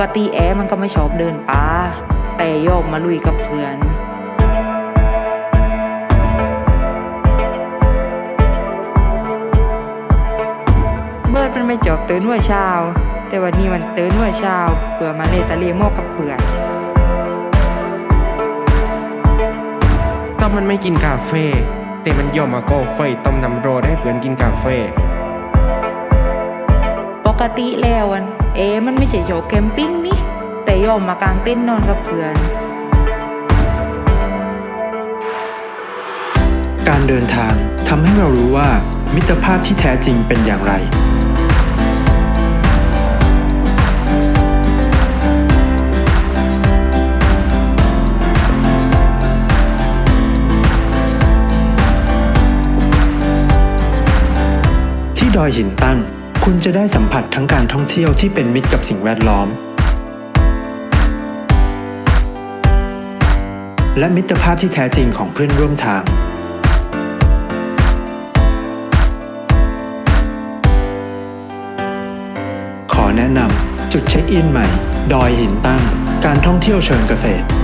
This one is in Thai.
กติแอมันก็ไม่ชอบเดินป่าแต่ยกมมาลุยกับเพื่อนเบิร์ดมันไม่จบตื่นหัวเช้า แต่วันนี้มันตื่นหัวเช้าเพื่อมาเล่นทะเลมอกกับเพื่อนก็มันไม่กินกาเฟ่แต่มันยอมมาก่อไฟต้มน้ำรดให้เพื่อนกินกาเฟ่ กติแล้วอันเอมันไม่ใช่โชว์แคมปิ้งนี่แต่ยอมมากางเต้นนอนกับเพื่อน การเดินทางทำให้เรารู้ว่ามิตรภาพที่แท้จริงเป็นอย่างไรที่ดอยหินตั้ง คุณจะได้สัมผัสทั้งการท่องเที่ยวที่เป็นมิตรกับสิ่งแวดล้อม และมิตรภาพที่แท้จริงของเพื่อนร่วมทาง ขอแนะนำจุดเช็คอินใหม่ ดอยหินตั้ง การท่องเที่ยวเชิงเกษตร